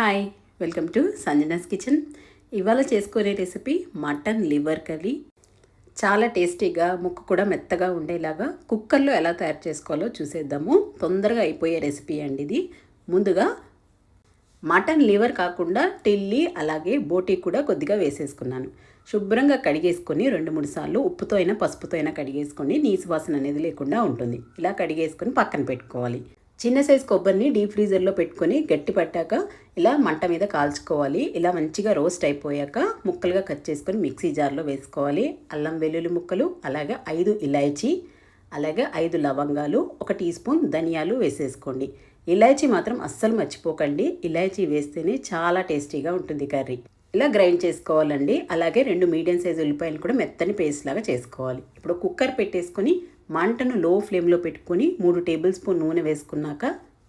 Hi welcome to Sanjana's kitchen. ఇవాళ చేసుకునే recipe mutton liver curry. చాలా టేస్టీగా ముక్కు కూడా మెత్తగా ఉండేలాగా కుక్కర్లో ఎలా తయారు చేసుకోవాలో చూసేద్దాము. తొందరగా అయిపోయే రెసిపీ అండి ఇది. ముందుగా మటన్ లివర్ కాకుండా టిల్లీ అలాగే బోటీ కూడా కొద్దిగా వేసేసుకున్నాను. శుభ్రంగా కడిగేసుకొని రెండు మూడు సార్లు ఉప్పుతో అయినా పసుపుతో అయినా కడిగేసుకొని నీసు వాసన అనేది లేకుండా ఉంటుంది. ఇలా కడిగేసుకొని పక్కన పెట్టుకోవాలి. చిన్న సైజ్ కొబ్బరిని డీప్ ఫ్రీజర్లో పెట్టుకొని గట్టి పట్టాక ఇలా మంట మీద కాల్చుకోవాలి. ఇలా మంచిగా రోస్ట్ అయిపోయాక ముక్కలుగా కట్ చేసుకొని మిక్సీ జార్లో వేసుకోవాలి. అల్లం వెల్లుల్లి ముక్కలు అలాగే ఐదు ఇలాయచీ అలాగే ఐదు లవంగాలు ఒక టీ స్పూన్ ధనియాలు వేసేసుకోండి. ఇలాయచీ మాత్రం అస్సలు మర్చిపోకండి. ఇలాయచీ వేస్తేనే చాలా టేస్టీగా ఉంటుంది కర్రీ. ఇలా గ్రైండ్ చేసుకోవాలండి. అలాగే రెండు మీడియం సైజు ఉల్లిపాయలు కూడా మెత్తని పేస్ట్ లాగా చేసుకోవాలి. ఇప్పుడు కుక్కర్ పెట్టేసుకొని మంటను లో ఫ్లేమ్లో పెట్టుకొని మూడు టేబుల్ స్పూన్ నూనె వేసుకున్నాక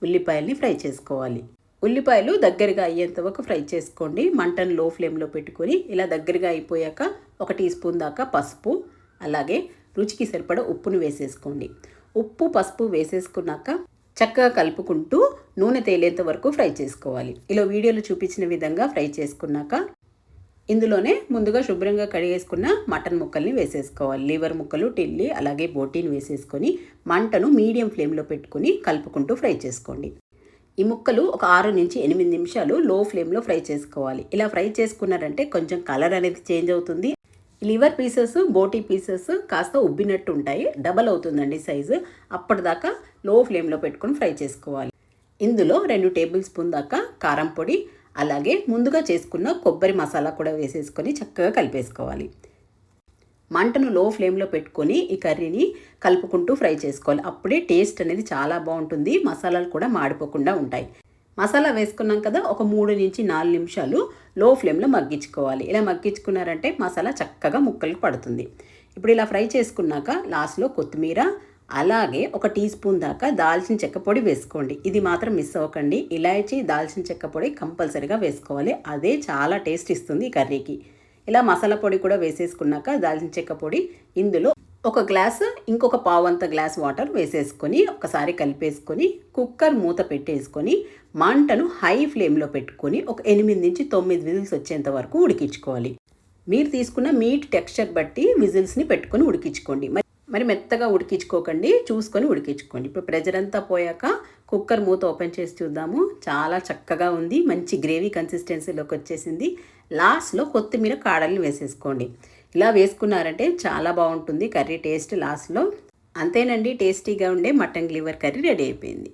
ఉల్లిపాయల్ని ఫ్రై చేసుకోవాలి. ఉల్లిపాయలు దగ్గరగా అయ్యేంత వరకు ఫ్రై చేసుకోండి. మంటను లో ఫ్లేమ్లో పెట్టుకొని ఇలా దగ్గరగా అయిపోయాక ఒక టీ స్పూన్ దాకా పసుపు అలాగే రుచికి సరిపడ ఉప్పును వేసేసుకోండి. ఉప్పు పసుపు వేసేసుకున్నాక చక్కగా కలుపుకుంటూ నూనె తేలేంత వరకు ఫ్రై చేసుకోవాలి. ఇలా వీడియోలో చూపించిన విధంగా ఫ్రై చేసుకున్నాక ఇందులోనే ముందుగా శుభ్రంగా కడిగేసుకున్న మటన్ ముక్కల్ని వేసేసుకోవాలి. లివర్ ముక్కలు టిల్లి అలాగే బోటీని వేసేసుకొని మంటను మీడియం ఫ్లేమ్లో పెట్టుకుని కలుపుకుంటూ ఫ్రై చేసుకోండి. ఈ ముక్కలు ఒక ఆరు నుంచి ఎనిమిది నిమిషాలు లో ఫ్లేమ్లో ఫ్రై చేసుకోవాలి. ఇలా ఫ్రై చేసుకున్నారంటే కొంచెం కలర్ అనేది చేంజ్ అవుతుంది. లివర్ పీసెస్ బోటీ పీసెస్ కాస్త ఉబ్బినట్టు ఉంటాయి. డబల్ అవుతుందండి సైజు. అప్పటిదాకా లో ఫ్లేమ్లో పెట్టుకొని ఫ్రై చేసుకోవాలి. ఇందులో రెండు టేబుల్ స్పూన్ దాకా కారం పొడి అలాగే ముందుగా చేసుకున్న కొబ్బరి మసాలా కూడా వేసేసుకొని చక్కగా కలిపేసుకోవాలి. మంటను లో ఫ్లేమ్లో పెట్టుకొని ఈ కర్రీని కలుపుకుంటూ ఫ్రై చేసుకోవాలి. అప్పుడే టేస్ట్ అనేది చాలా బాగుంటుంది. మసాలాలు కూడా మాడిపోకుండా ఉంటాయి. మసాలా వేసుకున్నాం కదా ఒక మూడు నుంచి నాలుగు నిమిషాలు లో ఫ్లేమ్లో మగ్గించుకోవాలి. ఇలా మగ్గించుకున్నారంటే మసాలా చక్కగా ముక్కలకు పడుతుంది. ఇప్పుడు ఇలా ఫ్రై చేసుకున్నాక లాస్ట్లో కొత్తిమీర అలాగే ఒక టీ స్పూన్ దాకా దాల్చిన చెక్క పొడి వేసుకోండి. ఇది మాత్రం మిస్ అవ్వకండి. ఇలాయచి దాల్చిన చెక్క పొడి కంపల్సరీగా వేసుకోవాలి. అదే చాలా టేస్ట్ ఇస్తుంది ఈ కర్రీకి. ఇలా మసాలా పొడి కూడా వేసేసుకున్నాక దాల్చిన చెక్క పొడి ఇందులో ఒక గ్లాస్ ఇంకొక పావంత గ్లాస్ వాటర్ వేసేసుకొని ఒకసారి కలిపేసుకొని కుక్కర్ మూత పెట్టేసుకొని మంటను హై ఫ్లేమ్లో పెట్టుకొని ఒక ఎనిమిది నుంచి తొమ్మిది విజిల్స్ వచ్చేంత వరకు ఉడికించుకోవాలి. మీరు తీసుకున్న మీట్ టెక్స్చర్ బట్టి విజిల్స్ని పెట్టుకొని ఉడికించుకోండి. మరి మెత్తగా ఉడికించుకోకండి. చూసుకొని ఉడికించుకోండి. ఇప్పుడు ప్రెజర్ అంతా పోయాక కుక్కర్ మూత ఓపెన్ చేసి చూద్దాము. చాలా చక్కగా ఉంది. మంచి గ్రేవీ కన్సిస్టెన్సీలోకి వచ్చేసింది. లాస్ట్లో కొత్తిమీర కాడల్ని వేసేసుకోండి. ఇలా వేసుకున్నారంటే చాలా బాగుంటుంది కర్రీ టేస్ట్ లాస్ట్లో. అంతేనండి టేస్టీగా ఉండే మటన్ లివర్ కర్రీ రెడీ అయిపోయింది.